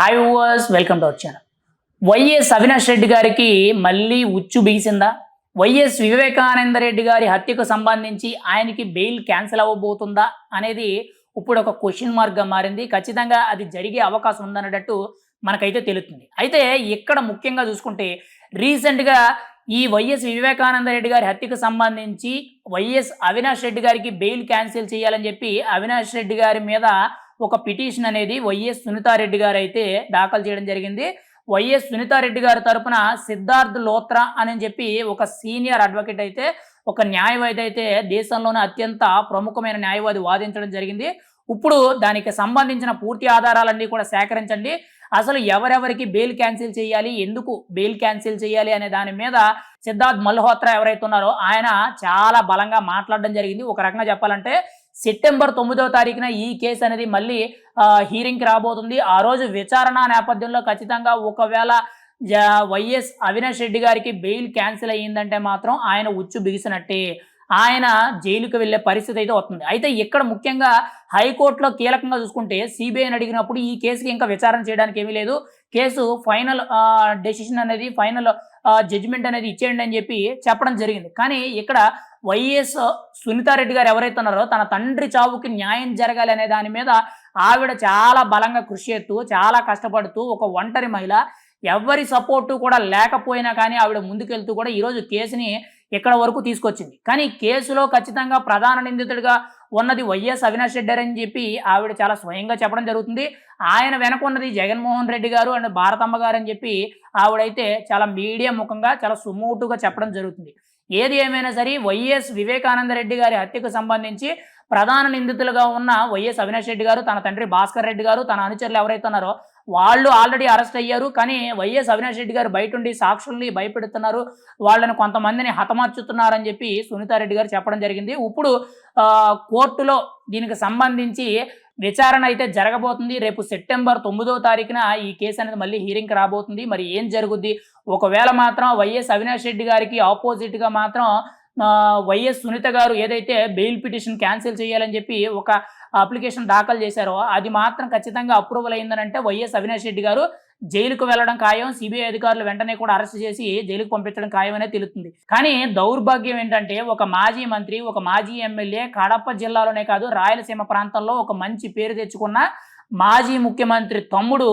Hi verse welcome to our channel YS Avinash Reddy గారికి మళ్ళీ ఉచ్చు బిగిసిందా? వైఎస్ వివేకానంద రెడ్డి గారి హత్యకు సంబంధించి ఆయనకి బెయిల్ క్యాన్సిల్ అవ్వబోతుందా అనేది ఇప్పుడు ఒక క్వశ్చన్ మార్క్గా మారింది. ఖచ్చితంగా అది జరిగే అవకాశం ఉందన్నట్టు మనకైతే తెలుస్తుంది. అయితే ఇక్కడ ముఖ్యంగా చూసుకుంటే రీసెంట్గా ఈ వైఎస్ వివేకానంద రెడ్డి గారి హత్యకు సంబంధించి వైఎస్ అవినాష్ రెడ్డి గారికి బెయిల్ క్యాన్సిల్ చేయాలని చెప్పి అవినాష్ రెడ్డి గారి మీద ఒక పిటిషన్ అనేది వైఎస్ సునీతారెడ్డి గారు అయితే దాఖలు చేయడం జరిగింది. వైఎస్ సునీతారెడ్డి గారి తరపున సిద్ధార్థ్ లోత్రా అని చెప్పి ఒక సీనియర్ అడ్వకేట్ అయితే ఒక న్యాయవాది అయితే దేశంలోనే అత్యంత ప్రముఖమైన న్యాయవాది వాదించడం జరిగింది. ఇప్పుడు దానికి సంబంధించిన పూర్తి ఆధారాలన్నీ కూడా సేకరించండి. అసలు ఎవరెవరికి బెయిల్ క్యాన్సిల్ చేయాలి ఎందుకు బెయిల్ క్యాన్సిల్ చేయాలి అనే దాని మీద సిద్ధార్థ్ మల్హోత్రా ఎవరైతే ఉన్నారో ఆయన చాలా బలంగా మాట్లాడడం జరిగింది. ఒక రకంగా చెప్పాలంటే సెప్టెంబర్ తొమ్మిదవ తారీఖున ఈ కేసు అనేది మళ్ళీ హీరింగ్కి రాబోతుంది. ఆ రోజు విచారణ నేపథ్యంలో ఖచ్చితంగా ఒకవేళ వైఎస్ అవినాష్ రెడ్డి గారికి బెయిల్ క్యాన్సిల్ అయ్యిందంటే మాత్రం ఆయన ఉచ్చు బిగిసినట్టే. ఆయన జైలుకు వెళ్ళే పరిస్థితి అయితే వస్తుంది. అయితే ఇక్కడ ముఖ్యంగా హైకోర్టులో కీలకంగా చూసుకుంటే సిబిఐని అడిగినప్పుడు ఈ కేసుకి ఇంకా విచారణ చేయడానికి ఏమీ లేదు. కేసు ఫైనల్ డెసిషన్ అనేది ఫైనల్ జడ్జిమెంట్ అనేది ఇచ్చేయండి అని చెప్పి చెప్పడం జరిగింది. కానీ ఇక్కడ వైఎస్ సునీతారెడ్డి గారు ఎవరైతే ఉన్నారో తన తండ్రి చావుకి న్యాయం జరగాలి అనే దాని మీద ఆవిడ చాలా బలంగా కృషి చేస్తూ చాలా కష్టపడుతూ ఒక ఒంటరి మహిళ. ఎవరి సపోర్టు కూడా లేకపోయినా కానీ ఆవిడ ముందుకెళ్తూ కూడా ఈరోజు కేసుని ఇక్కడ వరకు తీసుకొచ్చింది? కానీ కేసులో ఖచ్చితంగా ప్రధాన నిందితుడిగా ఉన్నది వైఎస్ అవినాష్ రెడ్డి అని చెప్పి ఆవిడ చాలా స్వయంగా చెప్పడం జరుగుతుంది. ఆయన వెనక ఉన్నది జగన్మోహన్ రెడ్డి గారు అండ్ భారతమ్మ గారు అని చెప్పి ఆవిడైతే చాలా మీడియా ముఖంగా చాలా సుమూటుగా చెప్పడం జరుగుతుంది. ఏది ఏమైనా సరే వైఎస్ వివేకానంద రెడ్డి గారి హత్యకు సంబంధించి ప్రధాన నిందితులుగా ఉన్న వైఎస్ అవినాష్ రెడ్డి గారు తన తండ్రి భాస్కర్ రెడ్డి గారు తన అనుచరులు ఎవరైతే ఉన్నారో వాళ్ళు ఆల్రెడీ అరెస్ట్ అయ్యారు కానీ వైఎస్ అవినాష్ రెడ్డి గారు బయట ఉండి సాక్షుల్ని భయపెడుతున్నారు వాళ్ళని కొంతమందిని హతమార్చుతున్నారని చెప్పి సునీతారెడ్డి గారు చెప్పడం జరిగింది. ఇప్పుడు కోర్టులో దీనికి సంబంధించి విచారణ అయితే జరగబోతుంది. రేపు సెప్టెంబర్ తొమ్మిదో తారీఖున ఈ కేసు అనేది మళ్ళీ హీరింగ్కి రాబోతుంది. మరి ఏం జరుగుద్ది? ఒకవేళ మాత్రం వైఎస్ అవినాష్ రెడ్డి గారికి ఆపోజిట్గా మాత్రం వైఎస్ సునీత గారు ఏదైతే బెయిల్ పిటిషన్ క్యాన్సిల్ చేయాలని చెప్పి ఒక అప్లికేషన్ దాఖలు చేశారో అది మాత్రం ఖచ్చితంగా అప్రూవల్ అయిందనంటే వైఎస్ అవినాష్ రెడ్డి గారు జైలుకు వెళ్ళడం ఖాయం. సిబిఐ అధికారులు వెంటనే కూడా అరెస్ట్ చేసి జైలుకు పంపించడం ఖాయం అనేది తెలుస్తుంది. కానీ దౌర్భాగ్యం ఏంటంటే ఒక మాజీ మంత్రి ఒక మాజీ ఎమ్మెల్యే కడప జిల్లాలోనే కాదు రాయలసీమ ప్రాంతంలో ఒక మంచి పేరు తెచ్చుకున్న మాజీ ముఖ్యమంత్రి తమ్ముడు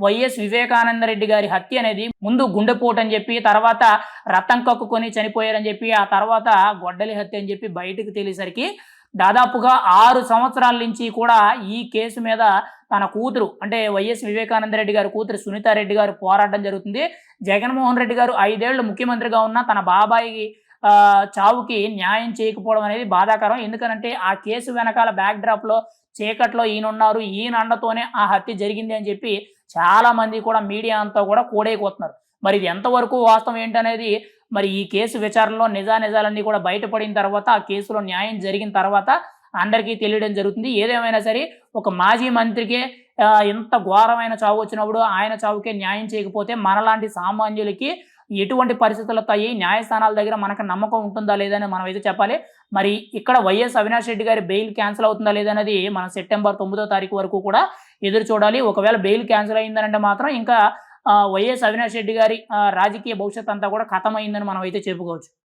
వైఎస్ వివేకానంద రెడ్డి గారి హత్య అనేది ముందు గుండెపోటు అని చెప్పి తర్వాత రతం కక్కుకొని చనిపోయారని చెప్పి ఆ తర్వాత గొడ్డలి హత్య అని చెప్పి బయటకు తెలిసరికి దాదాపుగా ఆరు సంవత్సరాల నుంచి కూడా ఈ కేసు మీద తన కూతురు అంటే వైఎస్ వివేకానంద రెడ్డి గారి కూతురు సునీతారెడ్డి గారు పోరాటం జరుగుతుంది. జగన్మోహన్ రెడ్డి గారు ఐదేళ్ళు ముఖ్యమంత్రిగా ఉన్న తన బాబాయి చావుకి న్యాయం చేయకపోవడం అనేది బాధాకరం. ఎందుకనంటే ఆ కేసు వెనకాల బ్యాక్ డ్రాప్లో చీకట్లో ఈయనున్నారు ఈయన అండతోనే ఆ హత్య జరిగింది అని చెప్పి చాలా మంది కూడా మీడియా అంతా కూడా కూడైపోతున్నారు. మరి ఇది ఎంతవరకు వాస్తవం ఏంటనేది మరి ఈ కేసు విచారణలో నిజానిజాలన్నీ కూడా బయటపడిన తర్వాత ఆ కేసులో న్యాయం జరిగిన తర్వాత అందరికీ తెలియడం జరుగుతుంది. ఏదేమైనా సరే ఒక మాజీ మంత్రికే ఎంత ఘోరమైన చావు వచ్చినప్పుడు ఆయన చావుకే న్యాయం చేయకపోతే మనలాంటి సామాన్యులకి ఎటువంటి పరిస్థితులు అయ్యి న్యాయస్థానాల దగ్గర మనకు నమ్మకం ఉంటుందా లేదని మనం అయితే చెప్పాలి. మరి ఇక్కడ వైఎస్ అవినాష్ రెడ్డి గారి బెయిల్ క్యాన్సిల్ అవుతుందా లేదనేది మనం సెప్టెంబర్ తొమ్మిదో తారీఖు వరకు కూడా ఎదురు చూడాలి. ఒకవేళ బెయిల్ క్యాన్సిల్ అయిందనంటే మాత్రం ఇంకా వైఎస్ అవినాష్ రెడ్డి గారి రాజకీయ భవిష్యత్ అంతా కూడా ఖతమైందని మనం అయితే చెప్పుకోవచ్చు.